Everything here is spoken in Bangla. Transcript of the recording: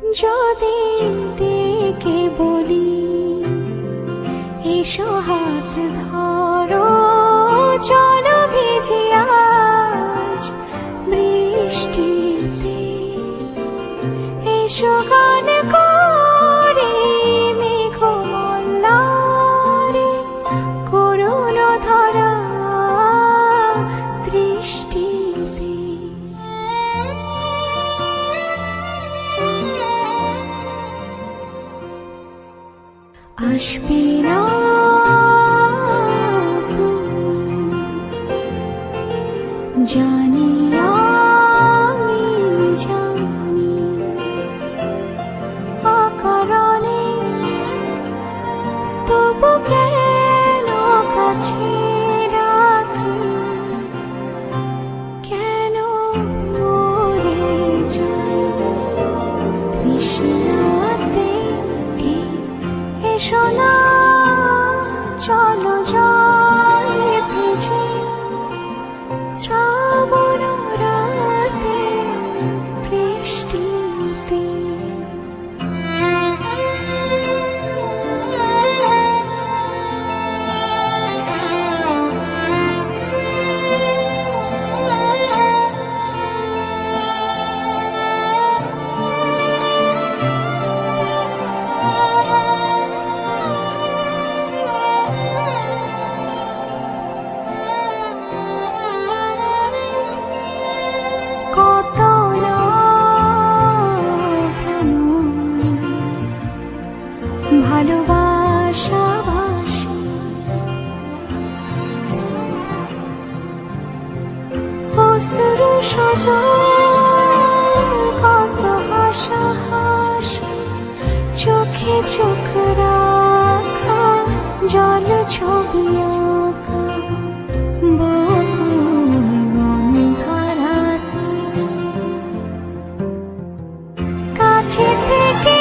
যদি ডেকে বলি এসো হাত ধরো চলো ভিজি আজ বৃষ্টিতে। এসো ीरा जान চলো জলে ভিজে অসুর সজন কত হাসা হাসি চোখে চোখ রাখা জল ছবি আঁকা। কাছে থেকে